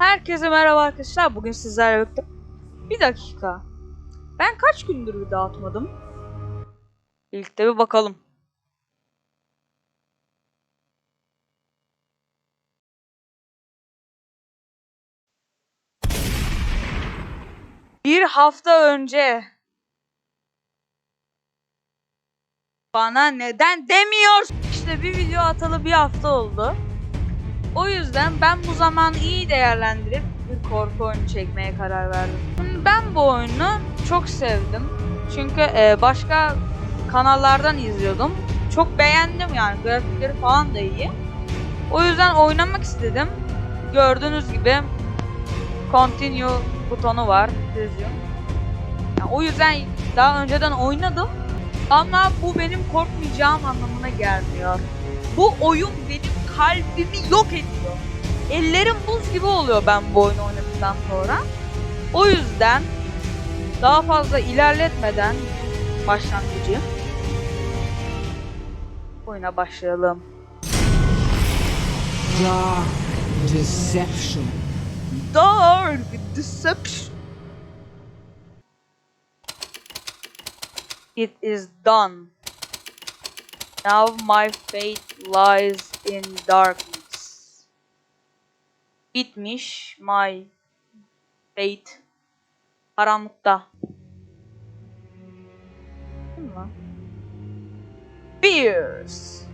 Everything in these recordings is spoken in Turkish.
Herkese merhaba arkadaşlar. Bugün sizlerle birlikte... Bir dakika. Ben kaç gündür bir dağıtmadım? Birlikte bir bakalım. Bir hafta önce bana neden demiyor? İşte bir video atalı bir hafta oldu. O yüzden ben bu zamanı iyi değerlendirip bir korku oyunu çekmeye karar verdim. Ben bu oyunu çok sevdim. Çünkü e, başka kanallardan izliyordum. Çok beğendim yani grafikleri falan da iyi. O yüzden oynamak istedim. Gördüğünüz gibi continue butonu var. Resume. Yani o yüzden daha önceden oynadım. Ama bu benim korkmayacağım anlamına gelmiyor. Bu oyun benim kalbimi yok ediyor. Ellerim buz gibi oluyor ben bu oyunu oynadıktan sonra. O yüzden daha fazla ilerletmeden başlangıcı oyuna başlayalım. Dark deception. Dark Deception. It is done. Now my fate lies in darkness. Bitmiş my fate karanlıkta. Beers.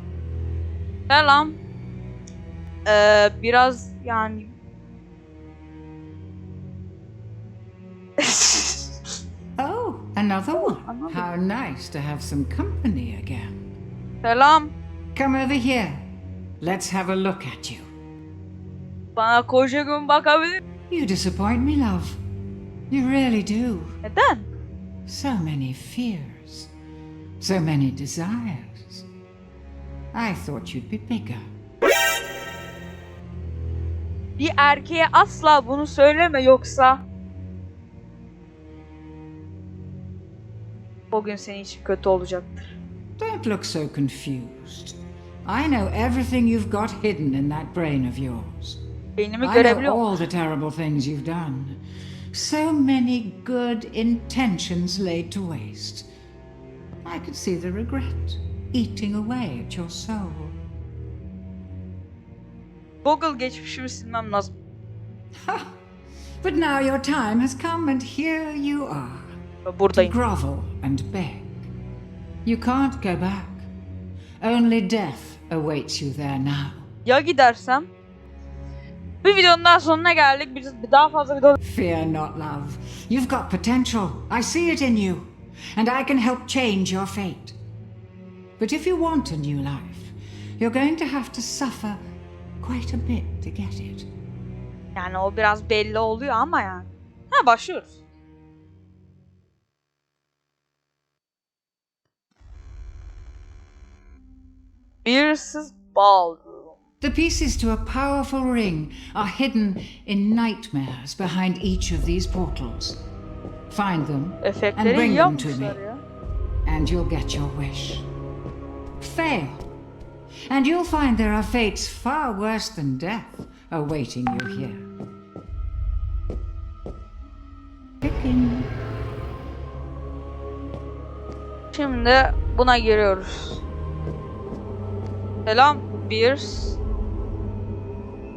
Selam. Ee, biraz yani Oh, another one. another How nice to have some company again. Selam. Come over here. Let's have a look at you. Bana koca gün bakabilir. You disappoint me, love. You really do. Neden? So many fears. So many desires. I thought you'd be bigger. Bir erkeğe asla bunu söyleme yoksa o gün senin için kötü olacaktır. Don't look so confused. I know everything you've got hidden in that brain of yours. Beynimi I know görebiliyor all the terrible things you've done. So many good intentions laid to waste. I could see the regret eating away at your soul. Google geçmişimi silmem lazım. But now your time has come, and here you are to Buradayım. grovel and beg. You can't go back. Only death awaits you there now. Ya gidersem? Bir videonun daha sonuna geldik. Bir, bir daha fazla video Fear not, love. You've got potential. I see it in you. And I can help change your fate. But if you want a new life, you're going to have to suffer quite a bit to get it. Yani o biraz belli oluyor ama yani. Ha başlıyoruz. Beers's Ballroom. The pieces to a powerful ring are hidden in nightmares behind each of these portals. Find them and Efektleri bring iyi them to me, ya. and you'll get your wish. Fail, and you'll find there are fates far worse than death awaiting you here. Picking. Şimdi buna giriyoruz. Selam Beers.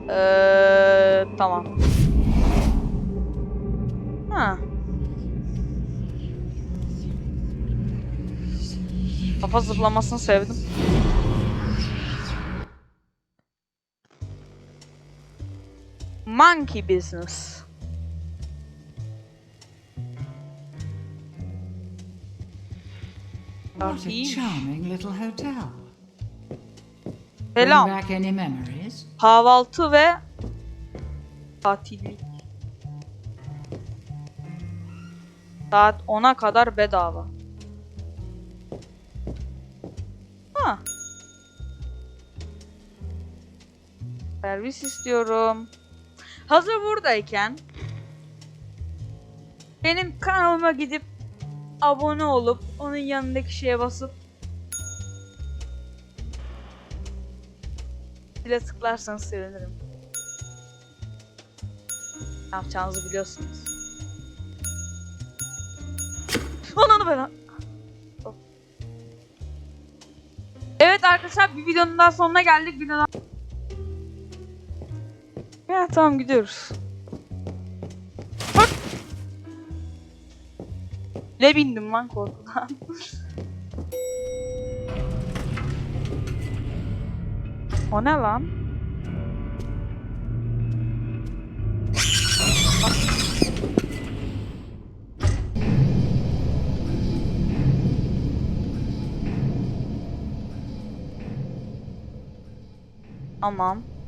Ee, tamam. Ha. Kafa zıplamasını sevdim. Monkey Business. What a charming little hotel. Selam. Kahvaltı ve tatillik. Saat 10'a kadar bedava. Ha. Servis istiyorum. Hazır buradayken benim kanalıma gidip abone olup onun yanındaki şeye basıp zile tıklarsanız sevinirim. Ne yapacağınızı biliyorsunuz. Ananı ben. Evet arkadaşlar bir videonun daha sonuna geldik. Videodan... Ya tamam gidiyoruz. Ne bindim lan korkudan. o ne lan? Tamam.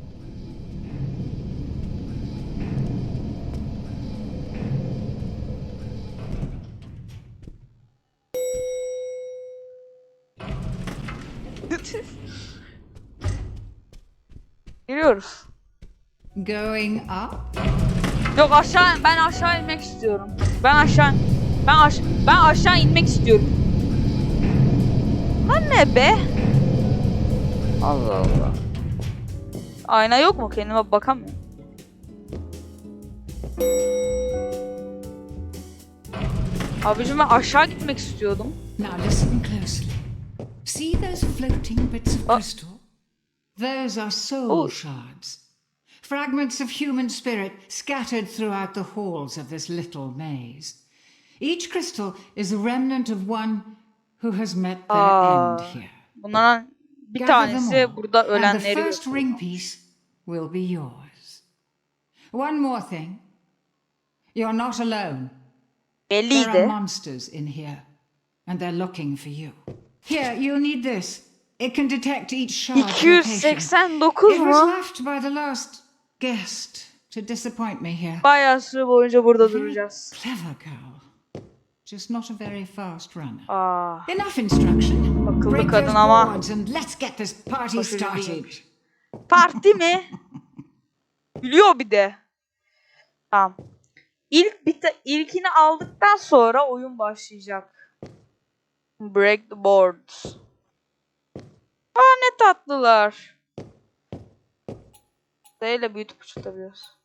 Giriyoruz. Going up? Yok aşağı ben aşağı inmek istiyorum. Ben aşağı ben aş ben aşağı inmek istiyorum. Lan ne be? Allah Allah. Ayna yok mu? Kendime bakamıyorum. Abicim ben aşağı gitmek istiyordum. Now listen closely. See those floating bits of crystal? Those are soul Oh. shards. Fragments of human spirit scattered throughout the halls of this little maze. Each crystal is a remnant of one who has met their Aa. end here. Bunlardan bir Gather them tanesi all, burada and the ölenleri first götürüyor. ring piece will be yours. One more thing. You're not alone. There are monsters in here, and they're looking for you. Here, you'll need this. It can detect each shard location. 289 It was mu? left by the last guest to disappoint me here. Bayağı süre boyunca burada duracağız. Clever girl. Just not a very fast runner. Aa, Enough instruction. Akıllı kadın ama. and let's get this party started. Parti mi? Biliyor bir de. Tamam. İlk bite ilkini aldıktan sonra oyun başlayacak. Break the boards. Aa ne tatlılar. Değil büyütüp uçutabiliyoruz.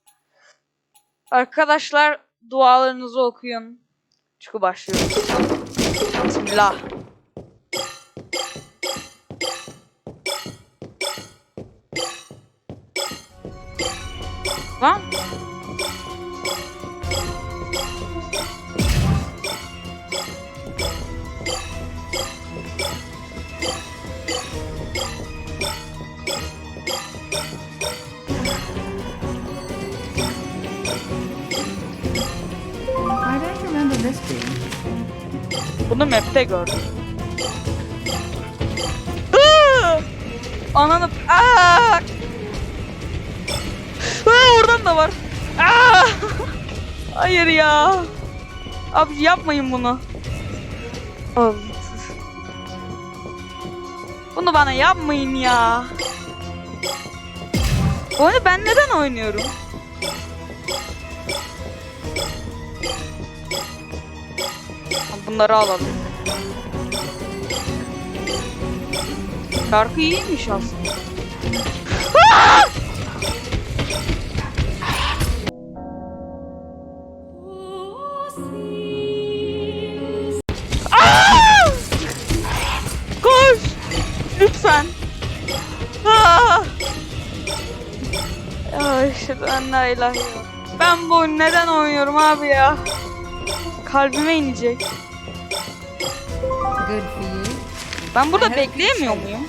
Arkadaşlar dualarınızı okuyun. Çünkü başlıyoruz. Bismillah. Lan. Bunu map'te gördüm. Iıı! Ananı... Aa! Aa, oradan da var. Aa! Hayır ya. Abi yapmayın bunu. Bunu bana yapmayın ya. Oyunu ben neden oynuyorum? Bunları alalım. Şarkı iyiymiş aslında. Lütfen. Aa! La ilahe illallah. Ben bu neden oynuyorum abi ya? Kalbime inecek. Good for you. Ben burada bekleyemiyor muyum?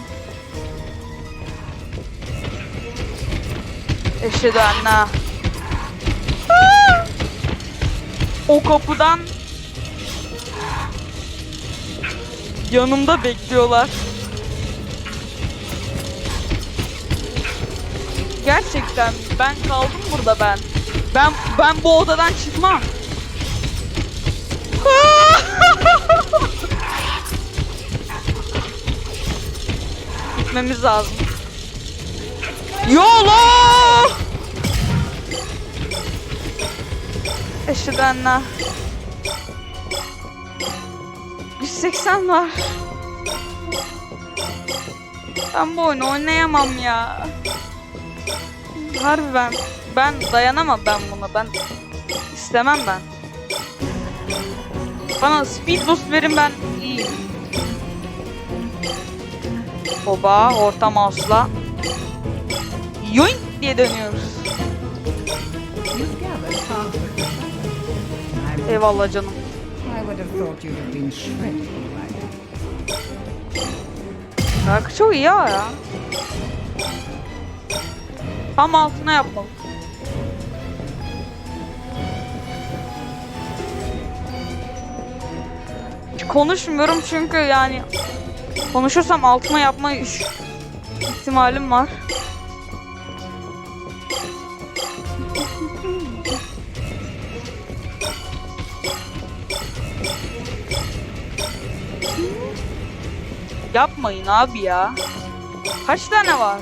Eşhedü anna. O kapıdan yanımda bekliyorlar. Gerçekten ben kaldım burada ben. Ben ben bu odadan çıkmam. Gitmemiz lazım. Yolo! Eşhedü anna. 180 var. Ben bu oyunu oynayamam ya. Harbi ben ben dayanamam ben buna. Ben istemem ben. Bana speed boost verin ben iyiyim. Oba orta mouse'la. Yoink diye dönüyoruz. Eyvallah canım. Şarkı çok iyi ya. Tam altına yapmalı. Konuşmuyorum çünkü yani konuşursam altına yapma ihtimalim var. Yapmayın abi ya. Kaç tane var?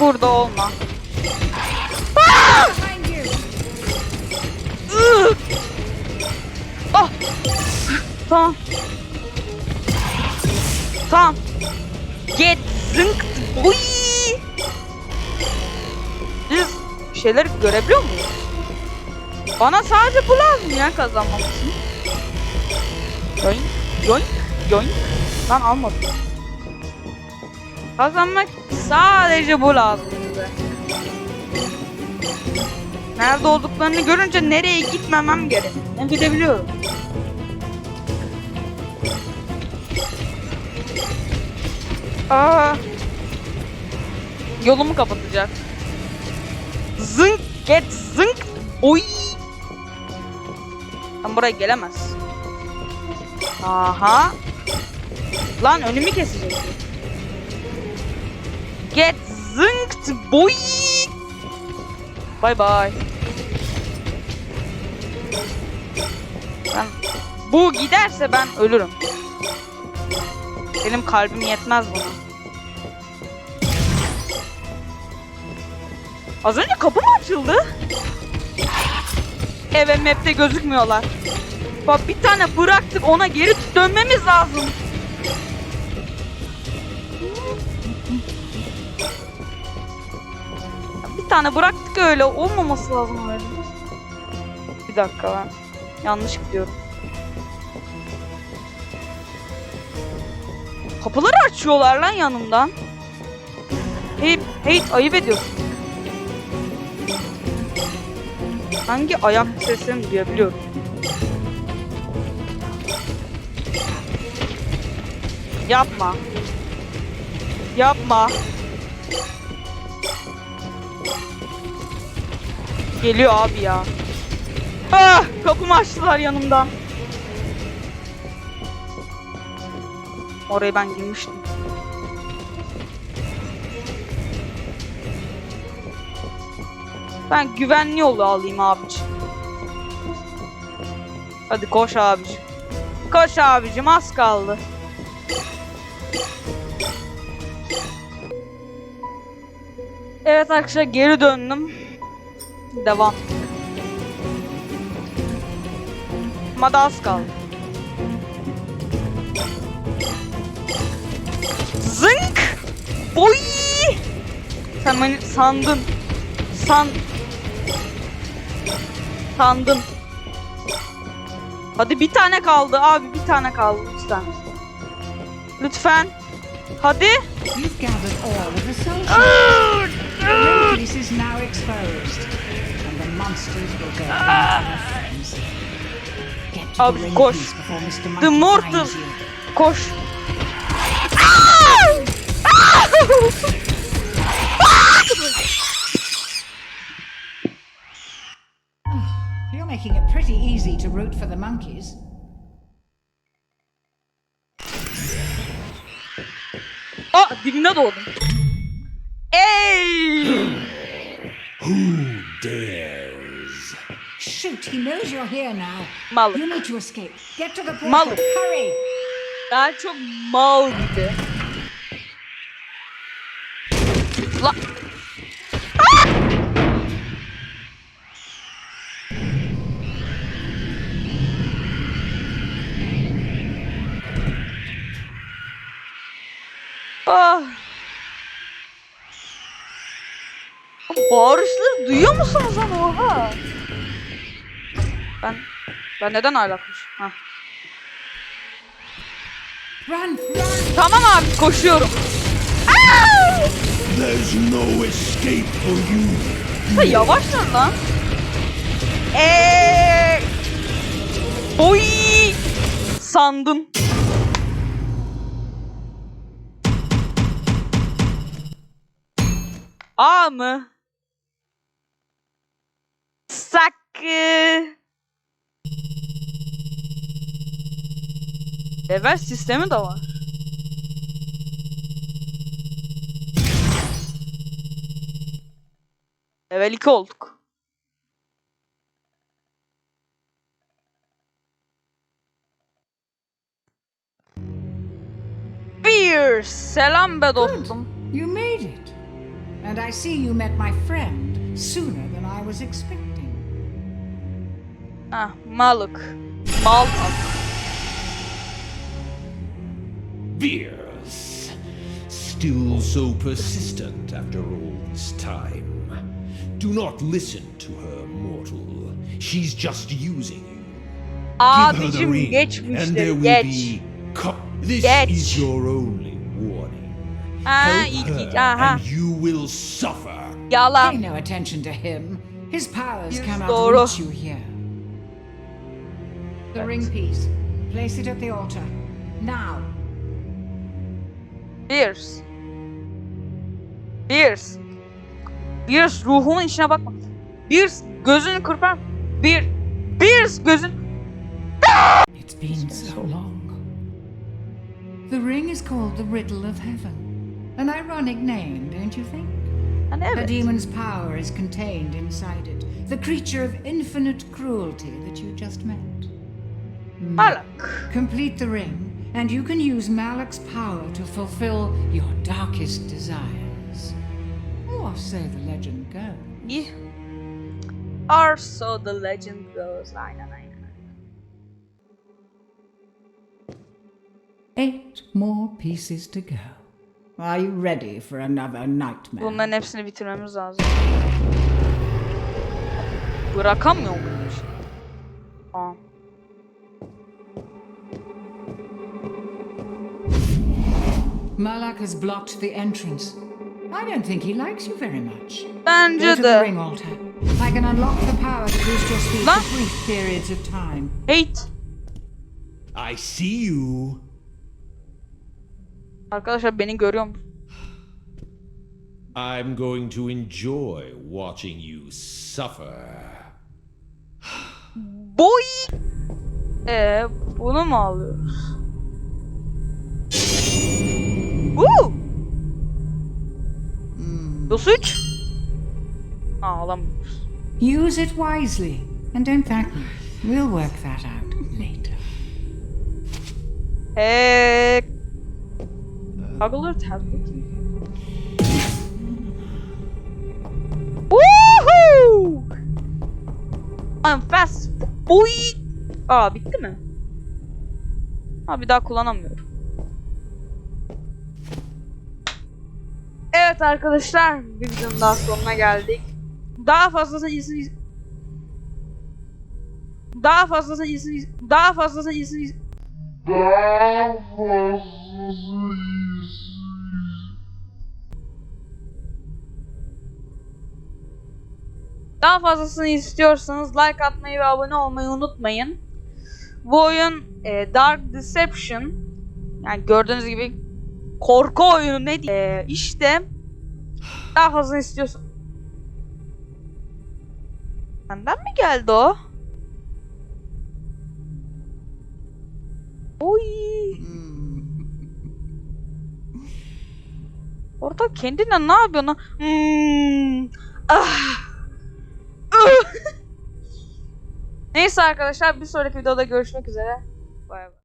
Burada olma. Iıı! Ah! Tamam. Tamam. Get zınk. Uy! Biz bir şeyler görebiliyor muyuz? Bana sadece bu lazım ya kazanmak için. Yoink, yoink, yoink. Lan almadım. Kazanmak sadece bu lazım bize. Nerede olduklarını görünce nereye gitmemem gerek. Ben gidebiliyorum. Aa. Yolumu kapatacak. Zınk get zınk. Oy. Sen buraya gelemez. Aha. Lan önümü kesecek. Get zınked boy. Bye bye. Ben bu giderse ben ölürüm. Benim kalbim yetmez buna. Az önce kapı mı açıldı? Evet map'te gözükmüyorlar. Bak bir tane bıraktık ona geri dönmemiz lazım. Bir tane bıraktık öyle olmaması lazım öyle. Bir dakika ben yanlış gidiyorum. Kapıları açıyorlar lan yanımdan. Hey, hey ayıp ediyorsun. Hangi ayak sesini duyabiliyorum? Yapma. Yapma. Geliyor abi ya. Ah, kapımı açtılar yanımdan. Oraya ben girmiştim. Ben güvenli yolu alayım abici. Hadi koş abici. Koş abicim az kaldı. Evet arkadaşlar geri döndüm. Devam. Ama da az kaldı. Zınk! Oy! Sen beni sandın. San... Sandın. Hadi bir tane kaldı abi bir tane kaldı lütfen. Lütfen. Hadi. You've gathered all of the Abi, the ring koş. piece before The Monkey Mortal. finds you. Koş. You're making it pretty easy to root for the monkeys. Aa dibine doğdum. Ey! dares? shoot. He knows you're here now. Mal. You need to escape. Get to the portal. Mal. Hurry. Daha çok mal gibi. La ah! Ah. Bağırışları duyuyor musunuz ama oha? Ben ben neden aylakmış? Ha. Run, run! Tamam abi koşuyorum. There's no escape for you. Ha, yavaşlar lan. Eee. Oy! Sandın. A mı? Sakı. Level sistemi de var. Level 2 olduk. Bir selam be dostum. You made it. And I see you met my friend sooner than I was expecting. Ah malık. Mal Beers. Still so persistent after all this time. Do not listen to her, mortal. She's just using you. Ah, Give her the Abicim ring, and there will geç. be. Co- this Geç. is your only warning. Ha Help her, ilk aha. and you will suffer. Pay no attention to him. His powers Yes, cannot Dora. reach you here. The ring piece. Place it at the altar. Now. Beers. Beers. Beers ruhumun içine bakma. Beers gözünü kırpar. Bir. Beers gözün. It's been so long. The ring is called the Riddle of Heaven. An ironic name, don't you think? Hani A evet. demon's power is contained inside it. The creature of infinite cruelty that you just met. Malak. Complete the ring, and you can use Malak's power to fulfill your darkest desires. Oh, or so the legend goes. İyi. Or so the legend goes. Aynen aynen. Eight more pieces to go. Are you ready for another nightmare? Bunların hepsini bitirmemiz lazım. Bırakamıyor muyum şimdi? Aa. Malak has blocked the entrance. I don't think he likes you very much. Bence de. ring altar. I can unlock the power to boost your speed for brief periods of time. Hate. I see you. Arkadaşlar beni görüyor mu? I'm going to enjoy watching you suffer. Boy. Ee, bunu mu alıyoruz? Woo! Plus 3. Aa, alamıyoruz. Use it wisely, and don't thank me. We'll work that out later. Eee... Toggler tablet. Woohoo! I'm fast boy. Aa bitti mi? Ha bir daha kullanamıyorum. Evet arkadaşlar bir videonun daha sonuna geldik. Daha fazlasını iyisini daha fazlasını iyisini daha fazlasını iyisini Daha fazlasını istiyorsanız like atmayı ve abone olmayı unutmayın. Bu oyun e, Dark Deception yani gördüğünüz gibi korku oyunu ne diye işte daha fazla istiyorsan Benden mi geldi o? Oy. Orada kendine ne yapıyorsun? Hmm. Ah. Ah. Neyse arkadaşlar bir sonraki videoda görüşmek üzere. Bay bay.